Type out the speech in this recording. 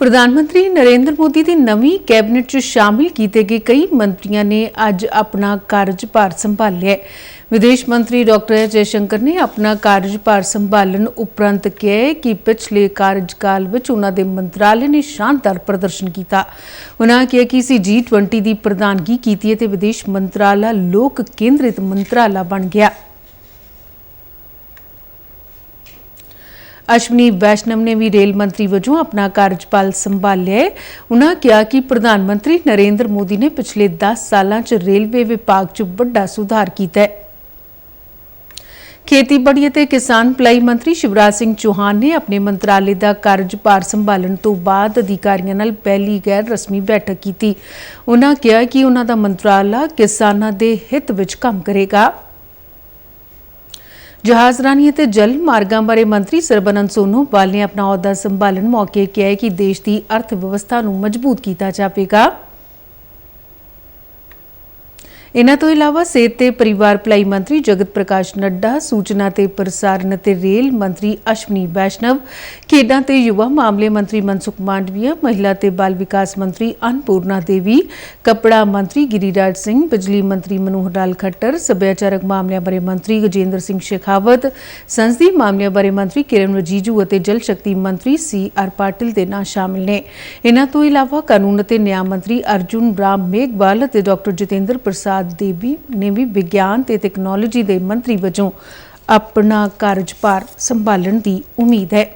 ਪ੍ਰਧਾਨ ਮੰਤਰੀ ਨਰਿੰਦਰ ਮੋਦੀ ਦੀ ਨਵੀਂ ਕੈਬਨਿਟ 'ਚ ਸ਼ਾਮਿਲ ਕੀਤੇ ਗਏ ਕਈ ਮੰਤਰੀਆਂ ਨੇ ਅੱਜ ਆਪਣਾ ਕਾਰਜਭਾਰ ਸੰਭਾਲਿਆ ਹੈ। ਵਿਦੇਸ਼ ਮੰਤਰੀ ਡਾਕਟਰ ਐਸ ਜਯਸ਼ੰਕਰ ਨੇ ਆਪਣਾ ਕਾਰਜਭਾਰ ਸੰਭਾਲਣ ਉਪਰੰਤ ਕਿਹਾ ਕਿ ਪਿਛਲੇ ਕਾਰਜਕਾਲ ਵਿੱਚ ਉਹਨਾਂ ਦੇ ਮੰਤਰਾਲੇ ਨੇ ਸ਼ਾਨਦਾਰ ਪ੍ਰਦਰਸ਼ਨ ਕੀਤਾ। ਉਹਨਾਂ ਕਿਹਾ ਕਿ ਸੀ G20 ਦੀ ਪ੍ਰਧਾਨਗੀ ਕੀਤੀ ਹੈ ਤੇ ਵਿਦੇਸ਼ ਮੰਤਰਾਲਾ ਲੋਕ ਕੇਂਦਰਿਤ ਮੰਤਰਾਲਾ ਬਣ ਗਿਆ। ਅਸ਼ਵਨੀ ਵੈਸ਼ਨਵ ਨੇ ਵੀ ਰੇਲ ਮੰਤਰੀ ਵਜੋਂ ਆਪਣਾ ਕਾਰਜਪਾਲ ਸੰਭਾਲਿਆ ਹੈ। ਉਹਨਾਂ ਕਿਹਾ ਕਿ ਪ੍ਰਧਾਨ ਮੰਤਰੀ ਨਰਿੰਦਰ ਮੋਦੀ ਨੇ ਪਿਛਲੇ 10 ਸਾਲਾਂ 'ਚ ਰੇਲਵੇ ਵਿਭਾਗ 'ਚ ਵੱਡਾ ਸੁਧਾਰ ਕੀਤਾ ਹੈ। ਖੇਤੀਬਾੜੀ ਅਤੇ ਕਿਸਾਨ ਭਲਾਈ ਮੰਤਰੀ ਸ਼ਿਵਰਾਜ ਸਿੰਘ ਚੌਹਾਨ ਨੇ ਆਪਣੇ ਮੰਤਰਾਲੇ ਦਾ ਕਾਰਜਭਾਰ ਸੰਭਾਲਣ ਤੋਂ ਬਾਅਦ ਅਧਿਕਾਰੀਆਂ ਨਾਲ ਪਹਿਲੀ ਗੈਰ ਰਸਮੀ ਬੈਠਕ ਕੀਤੀ। ਉਹਨਾਂ ਕਿਹਾ ਕਿ ਉਹਨਾਂ ਦਾ ਮੰਤਰਾਲਾ ਕਿਸਾਨਾਂ ਦੇ ਹਿੱਤ ਵਿੱਚ ਕੰਮ ਕਰੇਗਾ। ਜਹਾਜ਼ਰਾਨੀ ਅਤੇ ਜਲ ਮਾਰਗਾਂ ਬਾਰੇ ਮੰਤਰੀ ਸਰਬਨੰਦ ਸੋਨੋਵਾਲ ਨੇ ਆਪਣਾ ਅਹੁਦਾ ਸੰਭਾਲਣ ਮੌਕੇ ਕਿਹਾ ਕਿ ਦੇਸ਼ ਦੀ ਅਰਥ ਵਿਵਸਥਾ ਨੂੰ ਮਜ਼ਬੂਤ ਕੀਤਾ ਜਾਵੇਗਾ। ਇਨ੍ਹਾਂ ਤੋਂ ਇਲਾਵਾ ਸਿਹਤ ਤੇ ਪਰਿਵਾਰ ਭਲਾਈ ਮੰਤਰੀ ਜਗਤ ਪ੍ਰਕਾਸ਼ ਨੱਡਾ, ਸੂਚਨਾ ਤੇ ਪ੍ਰਸਾਰਣ ਅਤੇ ਰੇਲ ਮੰਤਰੀ ਅਸ਼ਵਨੀ ਵੈਸ਼ਨਵ, ਖੇਡਾਂ ਤੇ ਯੁਵਾ ਮਾਮਲੇ ਮੰਤਰੀ ਮਨਸੁਖ ਮਾਂਡਵੀਆ, ਮਹਿਲਾ ਤੇ ਬਾਲ ਵਿਕਾਸ ਮੰਤਰੀ ਅਨਪੂਰਨਾ ਦੇਵੀ, ਕੱਪੜਾ ਮੰਤਰੀ ਗਿਰੀਰਾਜ ਸਿੰਘ, ਬਿਜਲੀ ਮੰਤਰੀ ਮਨੋਹਰ ਲਾਲ ਖੱਟਰ, ਸੱਭਿਆਚਾਰਕ ਮਾਮਲਿਆਂ ਬਾਰੇ ਮੰਤਰੀ ਗਜੇਂਦਰ ਸਿੰਘ ਸ਼ੇਖਾਵਤ, ਸੰਸਦੀ ਮਾਮਲਿਆਂ ਬਾਰੇ ਮੰਤਰੀ ਕਿਰਨ ਰਜੀਜੂ ਅਤੇ ਜਲ ਸ਼ਕਤੀ ਮੰਤਰੀ ਸੀ ਆਰ ਪਾਟਿਲ ਦੇ ਨਾਂ ਸ਼ਾਮਿਲ ਨੇ। ਇਨ੍ਹਾਂ ਤੋਂ ਇਲਾਵਾ ਕਾਨੂੰਨ ਅਤੇ ਨਿਆਂ ਮੰਤਰੀ ਅਰਜੁਨ ਰਾਮ ਮੇਘਵਾਲ ਅਤੇ ਡਾਕਟਰ ਜਤਿੰਦਰ ਪ੍ਰਸਾਦ ਦੇਵੀ ਨੇ ਵੀ ਵਿਗਿਆਨ ਤੇ ਤਕਨਾਲੋਜੀ ਦੇ ਮੰਤਰੀ ਵਜੋਂ ਆਪਣਾ ਕਾਰਜਭਾਰ ਸੰਭਾਲਣ ਦੀ ਉਮੀਦ ਹੈ।